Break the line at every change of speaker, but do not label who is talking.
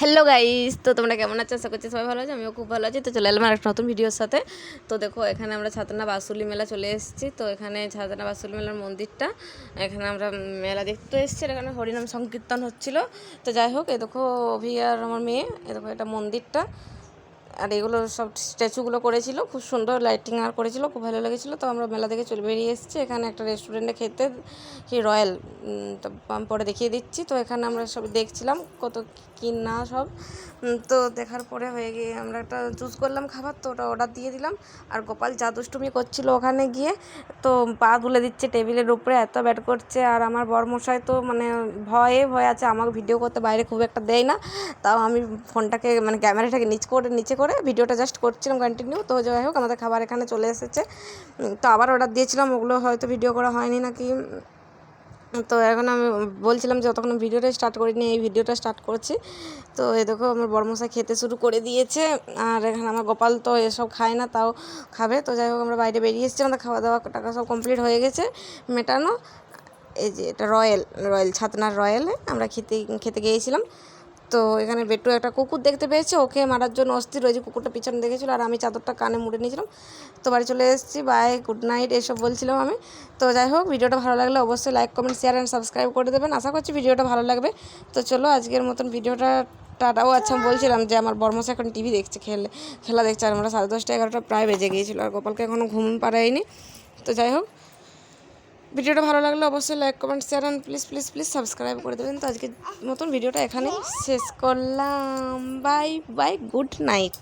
Hello guys তো তোমরা কেমন আছো? আশা করছি সবাই ভালো আছে, আমিও খুব ভালো আছি। তো চলে এলাম আর একটা নতুন ভিডিওর সাথে। তো দেখো, এখানে আমরা ছাতনা বাসুলি মেলা চলে এসেছি। তো এখানে ছাতনা বাসুলি মেলার মন্দিরটা, এখানে আমরা মেলা দেখতে এসেছি। এখানে হরিনাম সংকীর্তন হচ্ছিল। তো যাই হোক, এ দেখো অভি আর আমার মেয়ে, এ দেখো, এটা মন্দিরটা। আর এগুলো সব স্ট্যাচুগুলো করেছিল, খুব সুন্দর লাইটিং আর করেছিল, খুব ভালো লেগেছিলো। তো আমরা মেলা থেকে চলে বেরিয়ে এসেছি, এখানে একটা রেস্টুরেন্টে খেতে কি রয়্যাল তো পরে দেখিয়ে দিচ্ছি। তো এখানে আমরা সব দেখছিলাম কত কি না সব। তো দেখার পরে হয়ে গিয়ে আমরা একটা চুজ করলাম খাবার, তো ওটা অর্ডার দিয়ে দিলাম। আর গোপাল যা দুষ্টুমি করছিল ওখানে গিয়ে, তো পা তুলে দিচ্ছে টেবিলের উপরে, এত ব্যাট করছে। আর আমার বরমশাই তো মানে ভয়ে ভয় আছে, আমাকে ভিডিও করতে বাইরে খুব একটা দেয় না। তাও আমি ফোনটাকে মানে ক্যামেরাটাকে নিচ করে, নিচে করে ভিডিওটা জাস্ট করছিলাম কন্টিনিউ তো যাই হোক, আমাদের খাবার এখানে চলে এসেছে। তো আবার অর্ডার দিয়েছিলাম, ওগুলো হয়তো ভিডিও করা হয়নি নাকি। তো এখন আমি বলছিলাম যে ততক্ষণ ভিডিওটা স্টার্ট করিনি, এই ভিডিওটা স্টার্ট করছি। তো এ দেখো, আমার বর্মশা খেতে শুরু করে দিয়েছে। আর এখানে আমার গোপাল তো এসব খায় না, তাও খাবে। তো যাই হোক, আমরা বাইরে বেরিয়ে এসেছি, আমাদের খাওয়া দাওয়া টাকা সব কমপ্লিট হয়ে গেছে মেটানো। এই যে এটা রয়্যাল রয়্যাল, ছাতনার রয়্যালে আমরা খেতে খেতে গিয়েছিলাম। তো এখানে বেটু একটা কুকুর দেখতে পেয়েছে, ওকে মারার জন্য অস্থির যে কুকুরটা পিছনে দেখেছিল, আর আমি চাদরটা কানে মুড়ে নিয়েছিলাম। তো বাড়ি চলে এসেছি বাই গুড নাইট এসব বলছিলাম আমি। তো যাই হোক, ভিডিওটা ভালো লাগলে অবশ্যই like comment share and subscribe করে দেবেন। আশা করছি ভিডিওটা ভালো লাগবে। তো চলো আজকের মতন ভিডিওটা টাটাও আচ্ছা বলছিলাম যে আমার বর্মশা এখন টিভি দেখছে, খেলে, খেলা দেখছে, আর আমরা সাড়ে দশটা এগারোটা প্রায় বেজে গিয়েছিল, আর গোপালকে এখনও ঘুম পাড়ায়নি। তো যাই হোক ভিডিওটা ভালো লাগলে অবশ্যই like comment share and please please please subscribe করে দেবেন। তো আজকের মতন ভিডিওটা এখানেই শেষ করলাম। Bye bye good night